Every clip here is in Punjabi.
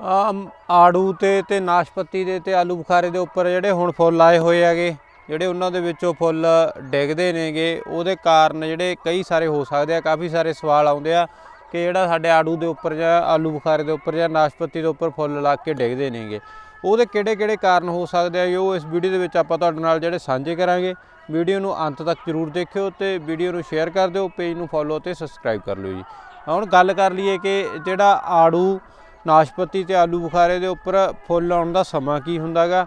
ਆੜੂ ਤੇ ਤੇ ਨਾਸ਼ਪਤੀ ਦੇ ਤੇ ਆਲੂ ਬੁਖਾਰੇ ਦੇ ਉੱਪਰ ਜਿਹੜੇ ਹੁਣ ਫੁੱਲ ਆਏ ਹੋਏ ਹੈਗੇ, ਜਿਹੜੇ ਉਹਨਾਂ ਦੇ ਵਿੱਚੋਂ ਫੁੱਲ ਡਿੱਗਦੇ ਨੇਗੇ, ਉਹਦੇ ਕਾਰਨ ਜਿਹੜੇ ਕਈ ਸਾਰੇ ਹੋ ਸਕਦੇ ਆ, ਕਾਫੀ ਸਾਰੇ ਸਵਾਲ ਆਉਂਦੇ ਆ ਕਿ ਜਿਹੜਾ ਸਾਡੇ ਆੜੂ ਦੇ ਉੱਪਰ ਜਾਂ ਆਲੂ ਬੁਖਾਰੇ ਦੇ ਉੱਪਰ ਜਾਂ ਨਾਸ਼ਪਤੀ ਦੇ ਉੱਪਰ ਫੁੱਲ ਲੱਗ ਕੇ ਡਿੱਗਦੇ ਨੇਗੇ। ਉਹਦੇ ਕਿਹੜੇ ਕਿਹੜੇ ਕਾਰਨ ਹੋ ਸਕਦੇ ਆ ਉਹ ਇਸ ਵੀਡੀਓ ਦੇ ਵਿੱਚ ਆਪਾਂ ਤੁਹਾਡੇ ਨਾਲ ਜਿਹੜੇ ਸਾਂਝੇ ਕਰਾਂਗੇ। ਵੀਡੀਓ ਨੂੰ ਅੰਤ ਤੱਕ ਜਰੂਰ ਦੇਖਿਓ ਤੇ ਵੀਡੀਓ ਨੂੰ ਸ਼ੇਅਰ ਕਰ ਦਿਓ, ਪੇਜ ਨੂੰ ਫੋਲੋ ਤੇ ਸਬਸਕ੍ਰਾਈਬ ਕਰ ਲਿਓ ਜੀ। ਹੁਣ ਗੱਲ ਕਰ ਲਈਏ ਕਿ ਜਿਹੜਾ ਆੜੂ ਨਾਸ਼ਪਤੀ ਤੇ ਆਲੂ ਬੁਖਾਰੇ ਦੇ ਉੱਪਰ ਫੁੱਲ ਆਉਣ ਦਾ ਸਮਾਂ ਕੀ ਹੁੰਦਾਗਾ?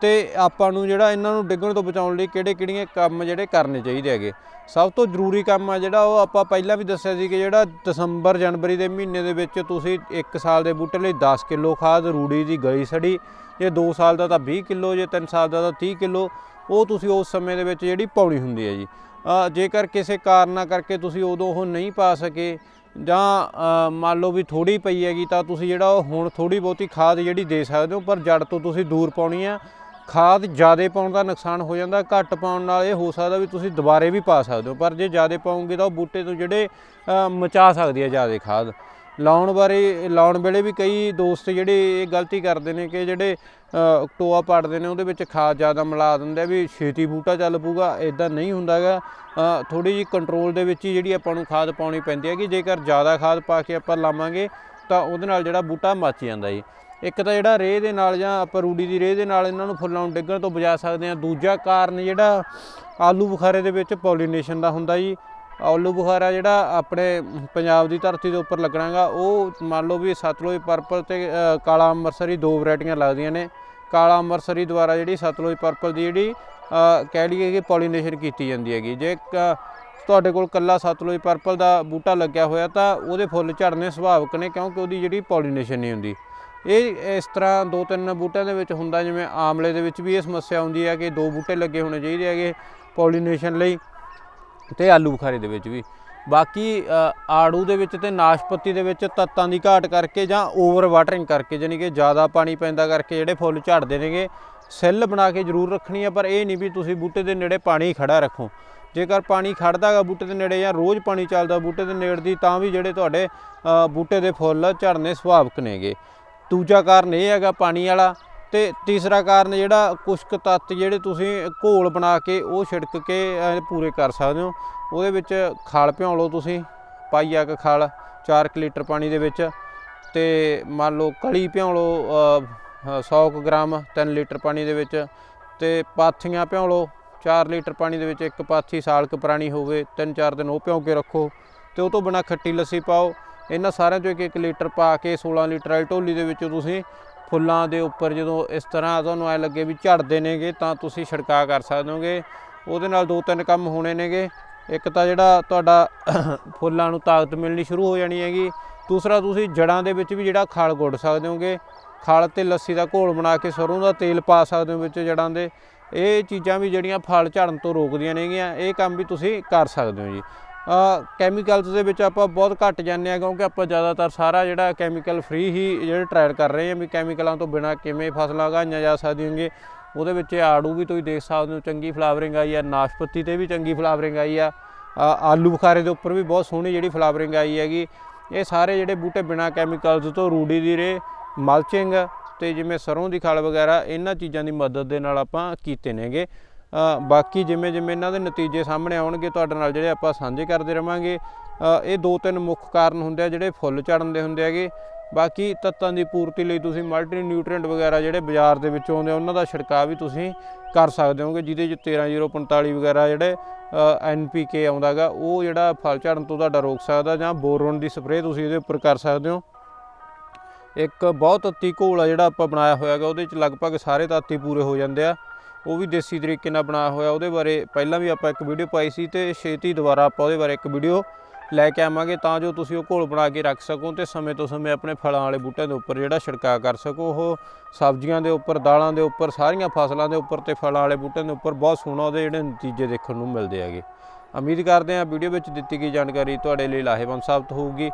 ਤੇ ਆਪਾਂ ਨੂੰ ਜਿਹੜਾ ਇਹਨਾਂ ਨੂੰ ਡਿੱਗਣ ਤੋਂ ਬਚਾਉਣ ਲਈ ਕਿਹੜੇ ਕਿਹੜੀਆਂ ਕੰਮ ਜਿਹੜੇ ਕਰਨੇ ਚਾਹੀਦੇ ਹੈਗੇ? ਸਭ ਤੋਂ ਜ਼ਰੂਰੀ ਕੰਮ ਆ ਜਿਹੜਾ ਉਹ ਆਪਾਂ ਪਹਿਲਾਂ ਵੀ ਦੱਸਿਆ ਸੀ ਕਿ ਜਿਹੜਾ ਦਸੰਬਰ, ਜਨਵਰੀ ਦੇ ਮਹੀਨੇ ਦੇ ਵਿੱਚ ਤੁਸੀਂ 1 ਸਾਲ ਦੇ ਬੂਟੇ ਲਈ 10 ਕਿਲੋ ਖਾਦ, ਰੂੜੀ ਦੀ ਗਲੀ ਸੜੀ, ਜੇ 2 ਸਾਲ ਦਾ ਤਾਂ 20 ਕਿਲੋ, ਜੇ 3 ਸਾਲ ਦਾ ਤਾਂ 30 ਕਿਲੋ, ਉਹ ਤੁਸੀਂ ਉਸ ਸਮੇਂ ਦੇ ਵਿੱਚ ਜਿਹੜੀ ਪਾਉਣੀ ਹੁੰਦੀ ਹੈ ਜੀ। ਜੇਕਰ ਕਿਸੇ ਕਾਰਨਾਂ ਕਰਕੇ ਤੁਸੀਂ ਉਦੋਂ ਉਹ ਨਹੀਂ ਪਾ ਸਕੇ ਜਾਂ ਮੰਨ ਲਓ ਵੀ ਥੋੜੀ ਪਈ ਹੈਗੀ ਤਾਂ ਤੁਸੀਂ ਜਿਹੜਾ ਉਹ ਹੁਣ ਥੋੜੀ ਬਹੁਤੀ ਖਾਦ ਜਿਹੜੀ ਦੇ ਸਕਦੇ ਹੋ, ਪਰ ਜੜ ਤੋਂ ਤੁਸੀਂ ਦੂਰ ਪਾਉਣੀ ਆ ਖਾਦ ਜ਼ਿਆਦਾ ਪਾਉਣ ਦਾ ਨੁਕਸਾਨ ਹੋ ਜਾਂਦਾ, ਘੱਟ ਪਾਉਣ ਨਾਲ ਇਹ ਹੋ ਸਕਦਾ ਵੀ ਤੁਸੀਂ ਦੁਬਾਰੇ ਵੀ ਪਾ ਸਕਦੇ ਹੋ, ਪਰ ਜੇ ਜ਼ਿਆਦਾ ਪਾਉਂਗੇ ਤਾਂ ਉਹ ਬੂਟੇ ਤੋਂ ਜਿਹੜੇ ਮਚਾ ਸਕਦੀ ਹੈ ਜ਼ਿਆਦਾ ਖਾਦ। ਲਾਉਣ ਬਾਰੇ, ਲਾਉਣ ਵੇਲੇ ਵੀ ਕਈ ਦੋਸਤ ਜਿਹੜੇ ਇਹ ਗਲਤੀ ਕਰਦੇ ਨੇ ਕਿ ਜਿਹੜੇ ਟੋਆ ਪਾੜਦੇ ਨੇ ਉਹਦੇ ਵਿੱਚ ਖਾਦ ਜ਼ਿਆਦਾ ਮਿਲਾ ਦਿੰਦੇ ਆ ਵੀ ਛੇਤੀ ਬੂਟਾ ਚੱਲ ਪੂਗਾ ਇਦਾਂ ਨਹੀਂ ਹੁੰਦਾਗਾ। ਥੋੜੀ ਜਿਹੀ ਕੰਟਰੋਲ ਦੇ ਵਿੱਚ ਹੀ ਜਿਹੜੀ ਆਪਾਂ ਨੂੰ ਖਾਦ ਪਾਉਣੀ ਪੈਂਦੀ ਹੈ ਕਿ ਜੇਕਰ ਜ਼ਿਆਦਾ ਖਾਦ ਪਾ ਕੇ ਆਪਾਂ ਲਾਵਾਂਗੇ, ਤਾਂ ਉਹਦੇ ਨਾਲ ਜਿਹੜਾ ਬੂਟਾ ਮੱਚ ਜਾਂਦਾ ਜੀ। ਇੱਕ ਤਾਂ ਜਿਹੜਾ ਰੇਹ ਦੇ ਨਾਲ ਜਾਂ ਆਪਾਂ ਰੂੜੀ ਦੀ ਰੇਹ ਦੇ ਨਾਲ ਇਹਨਾਂ ਨੂੰ ਫੁੱਲਾਂ ਨੂੰ ਡਿੱਗਣ ਤੋਂ ਬਚਾ ਸਕਦੇ ਹਾਂ। ਦੂਜਾ ਕਾਰਨ ਜਿਹੜਾ ਆਲੂ ਬੁਖਾਰੇ ਦੇ ਵਿੱਚ ਪੋਲੀਨੇਸ਼ਨ ਦਾ ਹੁੰਦਾ ਜੀ। ਆਲੂ ਬੁਖਾਰਾ ਜਿਹੜਾ ਆਪਣੇ ਪੰਜਾਬ ਦੀ ਧਰਤੀ ਦੇ ਉੱਪਰ ਲੱਗਣਾਗਾ ਉਹ ਮੰਨ ਲਓ ਵੀ ਸਤਲੁਜ ਪਰਪਲ ਤੇ ਅ, ਕਾਲਾ ਅੰਮ੍ਰਿਤਸਰੀ ਦੋ ਵੈਰਾਈਟੀਆਂ ਲੱਗਦੀਆਂ ਨੇ। ਕਾਲਾ ਅੰਮ੍ਰਿਤਸਰੀ ਦੁਆਰਾ ਜਿਹੜੀ ਸਤਲੁਜ ਪਰਪਲ ਦੀ ਜਿਹੜੀ ਕਹਿ ਲਈਏ ਕਿ ਪੋਲੀਨੇਸ਼ਨ ਕੀਤੀ ਜਾਂਦੀ ਹੈਗੀ। ਜੇ ਕ- ਤੁਹਾਡੇ ਕੋਲ ਕੱਲਾ ਸਤਲੁਜ ਪਰਪਲ ਦਾ ਬੂਟਾ ਲੱਗਿਆ ਹੋਇਆ ਤਾਂ ਉਹਦੇ ਫੁੱਲ ਝੜਨੇ ਸੁਭਾਵਿਕ ਨੇ ਕਿਉਂਕਿ ਉਹਦੀ ਜਿਹੜੀ ਪੋਲੀਨੇਸ਼ਨ ਨਹੀਂ ਹੁੰਦੀ। ਇਹ ਇਸ ਤਰ੍ਹਾਂ ਦੋ ਤਿੰਨ ਬੂਟਿਆਂ ਦੇ ਵਿੱਚ ਹੁੰਦਾ ਜਿਵੇਂ ਆਮਲੇ ਦੇ ਵਿੱਚ ਵੀ ਇਹ ਸਮੱਸਿਆ ਆਉਂਦੀ ਹੈ ਕਿ ਦੋ ਬੂਟੇ ਲੱਗੇ ਹੋਣੇ ਚਾਹੀਦੇ ਹੈਗੇ ਪੋਲੀਨੇਸ਼ਨ ਲਈ। ਤੇ ਆਲੂ ਬੁਖਾਰੇ ਦੇ ਵਿੱਚ ਵੀ। ਬਾਕੀ ਆੜੂ ਦੇ ਵਿੱਚ ਤੇ ਨਾਸ਼ਪਤੀ ਦੇ ਵਿੱਚ ਤੱਤਾਂ ਦੀ ਘਾਟ ਕਰਕੇ ਜਾਂ ਓਵਰ ਵਾਟਰਿੰਗ ਕਰਕੇ ਜਾਨੀ ਕਿ ਜ਼ਿਆਦਾ ਪਾਣੀ ਪੈਂਦਾ ਕਰਕੇ ਜਿਹੜੇ ਫੁੱਲ ਝੜਦੇ ਨੇਗੇ, ਸੈੱਲ ਬਣਾ ਕੇ ਜ਼ਰੂਰ ਰੱਖਣੀ ਆ, ਪਰ ਇਹ ਨਹੀਂ ਵੀ ਤੁਸੀਂ ਬੂਟੇ ਦੇ ਨੇੜੇ ਪਾਣੀ ਖੜਾ ਰੱਖੋ। ਜੇਕਰ ਪਾਣੀ ਖੜਦਾਗਾ ਬੂਟੇ ਦੇ ਨੇੜੇ ਜਾਂ ਰੋਜ਼ ਪਾਣੀ ਚੱਲਦਾ ਬੂਟੇ ਦੇ ਨੇੜੇ ਦੀ, ਤਾਂ ਵੀ ਜਿਹੜੇ ਤੁਹਾਡੇ ਬੂਟੇ ਦੇ ਫੁੱਲ ਝੜਨੇ ਸੁਭਾਵਿਕ ਨੇਗੇ। ਦੂਜਾ ਕਾਰਨ ਇਹ ਹੈਗਾ ਪਾਣੀ ਵਾਲਾ ਤੇ ਤੀਸਰਾ ਕਾਰਨ ਜਿਹੜਾ ਕੁਸ਼ਕ ਤੱਤ ਜਿਹੜੇ ਤੁਸੀਂ ਘੋਲ ਬਣਾ ਕੇ ਉਹ ਛਿੜਕ ਕੇ ਪੂਰੇ ਕਰ ਸਕਦੇ ਹੋ। ਉਹਦੇ ਵਿੱਚ ਖਾਲ ਭਿਉਂ ਲਓ ਤੁਸੀਂ ਪਾਈਆ ਕ ਖਾਲ 4 ਲੀਟਰ ਪਾਣੀ ਦੇ ਵਿੱਚ। ਤੇ ਮੰਨ ਲਓ ਕਲੀ ਭਿਉਂ ਲਓ ਅਹ, 100 ਕੁ ਗ੍ਰਾਮ 3 ਲੀਟਰ ਪਾਣੀ ਦੇ ਵਿੱਚ। ਤੇ ਪਾਥੀਆਂ ਭਿਉਂ ਲਓ 4 ਲੀਟਰ ਪਾਣੀ ਦੇ ਵਿੱਚ ਇੱਕ ਪਾਥੀ ਸਾਲਕ ਪੁਰਾਣੀ ਹੋਵੇ 3-4 ਦਿਨ ਉਹ ਭਿਉਂ ਕੇ ਰੱਖੋ। ਤੇ ਉਹ ਤੋਂ ਬਿਨਾ ਖੱਟੀ ਲੱਸੀ ਪਾਓ। ਇਹਨਾਂ ਸਾਰਿਆਂ ਚੋਂ ਇੱਕ ਇੱਕ ਲੀਟਰ ਪਾ ਕੇ 16 ਲੀਟਰ ਵਾਲੀ ਢੋਲੀ ਦੇ ਵਿੱਚ ਤੁਸੀਂ ਫੁੱਲਾਂ ਦੇ ਉੱਪਰ ਜਦੋਂ ਇਸ ਤਰ੍ਹਾਂ ਤੁਹਾਨੂੰ ਐ ਲੱਗੇ ਵੀ ਝੜਦੇ ਨੇਗੇ ਤਾਂ ਤੁਸੀਂ ਛਿੜਕਾਅ ਕਰ ਸਕਦੇ ਹੋਗੇ। ਉਹਦੇ ਨਾਲ ਦੋ ਤਿੰਨ ਕੰਮ ਹੋਣੇ ਨੇਗੇ। ਇੱਕ ਤਾਂ ਜਿਹੜਾ ਤੁਹਾਡਾ ਫੁੱਲਾਂ ਨੂੰ ਤਾਕਤ ਮਿਲਣੀ ਸ਼ੁਰੂ ਹੋ ਜਾਣੀ ਹੈਗੀ। ਦੂਸਰਾ ਤੁਸੀਂ ਜੜਾਂ ਦੇ ਵਿੱਚ ਵੀ ਜਿਹੜਾ ਖਲ ਗੁੱਡ ਸਕਦੇ ਹੋਗੇ। ਖਲ ਤੇ ਲੱਸੀ ਦਾ ਘੋਲ ਬਣਾ ਕੇ ਸਰੋਂ ਦਾ ਤੇਲ ਪਾ ਸਕਦੇ ਹੋ ਵਿੱਚ ਜੜਾਂ ਦੇ। ਇਹ ਚੀਜ਼ਾਂ ਵੀ ਜਿਹੜੀਆਂ ਫਲ ਝੜਨ ਤੋਂ ਰੋਕਦੀਆਂ ਨੇਗੀਆਂ। ਇਹ ਕੰਮ ਵੀ ਤੁਸੀਂ ਕਰ ਸਕਦੇ ਹੋ ਜੀ। ਕੈਮੀਕਲਸ ਦੇ ਵਿੱਚ ਆਪਾਂ ਬਹੁਤ ਘੱਟ ਜਾਂਦੇ ਆ ਕਿਉਂਕਿ ਆਪਾਂ ਜ਼ਿਆਦਾਤਰ ਸਾਰਾ ਜਿਹੜਾ ਕੈਮੀਕਲ ਫ੍ਰੀ ਹੀ ਜਿਹੜੇ ਟ੍ਰਾਇਲ ਕਰ ਰਹੇ ਹਾਂ ਵੀ ਕੈਮੀਕਲਾਂ ਤੋਂ ਬਿਨਾ ਕਿਵੇਂ ਫਸਲਾਂ ਉਗਾਈਆਂ ਜਾ ਸਕਦੀਆਂ ਹੋਣਗੇ ਉਹਦੇ ਵਿੱਚ ਆੜੂ ਵੀ ਤੁਸੀਂ ਦੇਖ ਸਕਦੇ ਹੋ, ਚੰਗੀ ਫਲਾਵਰਿੰਗ ਆਈ ਆ, ਨਾਸ਼ਪਤੀ ਤੇ ਵੀ ਚੰਗੀ ਫਲਾਵਰਿੰਗ ਆਈ ਆ। ਆਲੂ ਬੁਖਾਰੇ ਦੇ ਉੱਪਰ ਵੀ ਬਹੁਤ ਸੋਹਣੀ ਜਿਹੜੀ ਫਲਾਵਰਿੰਗ ਆਈ ਹੈਗੀ। ਇਹ ਸਾਰੇ ਜਿਹੜੇ ਬੂਟੇ ਬਿਨਾ ਕੈਮੀਕਲਸ ਤੋਂ ਰੂੜੀ ਦੀ ਰੇ ਮਲਚਿੰਗ ਤੇ ਜਿਵੇਂ ਸਰੋਂ ਦੀ ਖਲ ਵਗੈਰਾ, ਇਹਨਾਂ ਚੀਜ਼ਾਂ ਦੀ ਮਦਦ ਦੇ ਨਾਲ ਆਪਾਂ ਕੀਤੇ ਨੇਗੇ। ਬਾਕੀ ਜਿਵੇਂ ਜਿਵੇਂ ਇਹਨਾਂ ਦੇ ਨਤੀਜੇ ਸਾਹਮਣੇ ਆਉਣਗੇ, ਤੁਹਾਡੇ ਨਾਲ ਜਿਹੜੇ ਆਪਾਂ ਸਾਂਝੇ ਕਰਦੇ ਰਵਾਂਗੇ ਇਹ ਦੋ ਤਿੰਨ ਮੁੱਖ ਕਾਰਨ ਹੁੰਦੇ ਆ ਜਿਹੜੇ ਫੁੱਲ ਝੜਨ ਦੇ ਹੁੰਦੇ ਹੈਗੇ। ਬਾਕੀ ਤੱਤਾਂ ਦੀ ਪੂਰਤੀ ਲਈ ਤੁਸੀਂ ਮਲਟੀ ਨਿਊਟ੍ਰੀਐਂਟ ਵਗੈਰਾ ਜਿਹੜੇ ਬਾਜ਼ਾਰ ਦੇ ਵਿੱਚ ਆਉਂਦੇ ਆ, ਉਹਨਾਂ ਦਾ ਛਿੜਕਾਅ ਵੀ ਤੁਸੀਂ ਕਰ ਸਕਦੇ ਹੋਗੇ, ਜਿਹਦੇ 'ਚ 13045 ਵਗੈਰਾ ਜਿਹੜੇ ਐਨਪੀਕੇ ਆਉਂਦਾਗਾ ਉਹ ਜਿਹੜਾ ਫਲ ਝੜਨ ਤੋਂ ਤੁਹਾਡਾ ਰੋਕ ਸਕਦਾ ਜਾਂ ਬੋਰੋਨ ਦੀ ਸਪਰੇਅ ਤੁਸੀਂ ਇਹਦੇ ਉੱਪਰ ਕਰ ਸਕਦੇ ਹੋ। ਇੱਕ ਬਹੁਤ ਤੱਤੀ ਘੋਲ ਆ ਜਿਹੜਾ ਆਪਾਂ ਬਣਾਇਆ ਹੋਇਆਗਾ ਉਹਦੇ 'ਚ ਲਗਭਗ ਸਾਰੇ ਤੱਤ ਪੂਰੇ ਹੋ ਜਾਂਦੇ ਆ। ਉਹ ਵੀ ਦੇਸੀ ਤਰੀਕੇ ਨਾਲ ਬਣਾਇਆ ਹੋਇਆ। ਉਹਦੇ ਬਾਰੇ ਪਹਿਲਾਂ ਵੀ ਆਪਾਂ ਇੱਕ ਵੀਡੀਓ ਪਾਈ ਸੀ ਤੇ ਛੇਤੀ ਦੁਬਾਰਾ ਆਪਾਂ ਉਹਦੇ ਬਾਰੇ ਇੱਕ ਵੀਡੀਓ ਲੈ ਕੇ ਆਵਾਂਗੇ ਤਾਂ ਜੋ ਤੁਸੀਂ ਉਹ ਘੋਲ ਬਣਾ ਕੇ ਰੱਖ ਸਕੋ ਤੇ ਸਮੇਂ ਤੋਂ ਸਮੇਂ ਆਪਣੇ ਫਲਾਂ ਵਾਲੇ ਬੂਟਿਆਂ ਦੇ ਉੱਪਰ ਜਿਹੜਾ ਛਿੜਕਾਅ ਕਰ ਸਕੋ। ਉਹ ਸਬਜ਼ੀਆਂ ਦੇ ਉੱਪਰ, ਦਾਲਾਂ ਦੇ ਉੱਪਰ, ਸਾਰੀਆਂ ਫਸਲਾਂ ਦੇ ਉੱਪਰ ਤੇ ਫਲਾਂ ਵਾਲੇ ਬੂਟਿਆਂ ਦੇ ਉੱਪਰ ਬਹੁਤ ਸੋਹਣਾ ਉਹਦੇ ਜਿਹੜੇ ਨਤੀਜੇ ਦੇਖਣ ਨੂੰ ਮਿਲਦੇ ਹੈਗੇ। ਉਮੀਦ ਕਰਦੇ ਹਾਂ ਵੀਡੀਓ ਵਿੱਚ ਦਿੱਤੀ ਗਈ ਜਾਣਕਾਰੀ ਤੁਹਾਡੇ ਲਈ ਲਾਹੇਵੰਦ ਸਾਬਤ ਹੋਊਗੀ।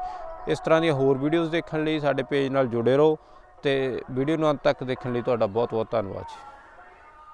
ਇਸ ਤਰ੍ਹਾਂ ਦੀਆਂ ਹੋਰ ਵੀਡੀਓਜ਼ ਦੇਖਣ ਲਈ ਸਾਡੇ ਪੇਜ ਨਾਲ ਜੁੜੇ ਰਹੋ ਤੇ ਵੀਡੀਓ ਨੂੰ ਅੰਤ ਤੱਕ ਦੇਖਣ ਲਈ ਤੁਹਾਡਾ ਬਹੁਤ ਬਹੁਤ ਧੰਨਵਾਦ ਜੀ।